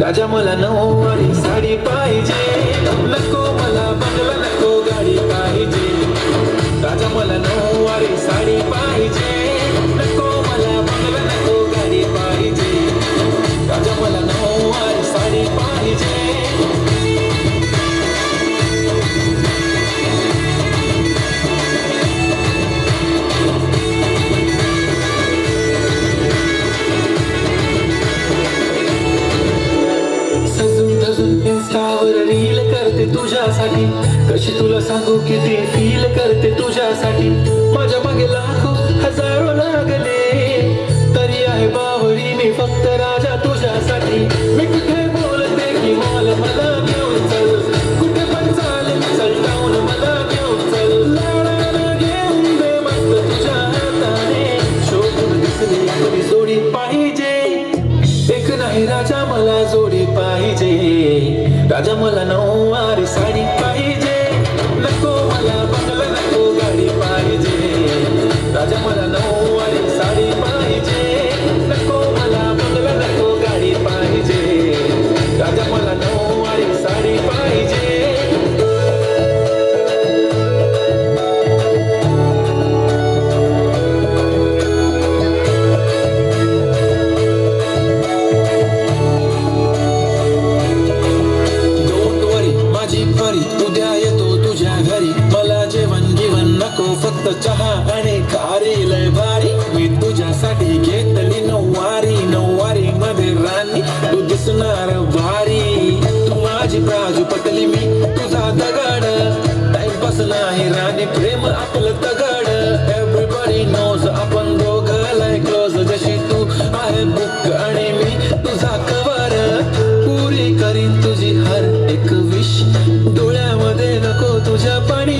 राजा मला नऊवारी साडी पाहिजे. नको तुझ्यासाठी कशी तुला सांगू किती फील करते तुझ्यासाठी? माझ्या मागे लाखो हजारो लागले. तरी आहे बावरी मी फक्त राजा तुझ्यासाठी. मी कुठे बोलते की मॉल मला घेऊन चल. कुठे पण चालेल चल जाऊन मला घेऊन चल. लाडाला घेऊन दे मस्त तुझ्या हाताने. शोधून दिसली आपली जोडी पाहिजे. एक नाही राजा मला जोडी पाहिजे. राजा मला नऊवारी साडी फक्त चहा आणि खारी लय भारी. मी तुझ्यासाठी घेतली नऊवारी नऊवारी मध्ये राणी. तू दिसणार भारी. तू माझी प्राजू पटली मी. तुझा दगड. टाइमपास नाही राणी प्रेम आपलं दगड एव्हरीबडी नोज आपण दोघं लय क्लोज जशी तू आहे बुक आणि मी तुझा कवर पुरी करीन तुझी हर एक विश डोळ्यामध्ये नको तुझ्या पाणी.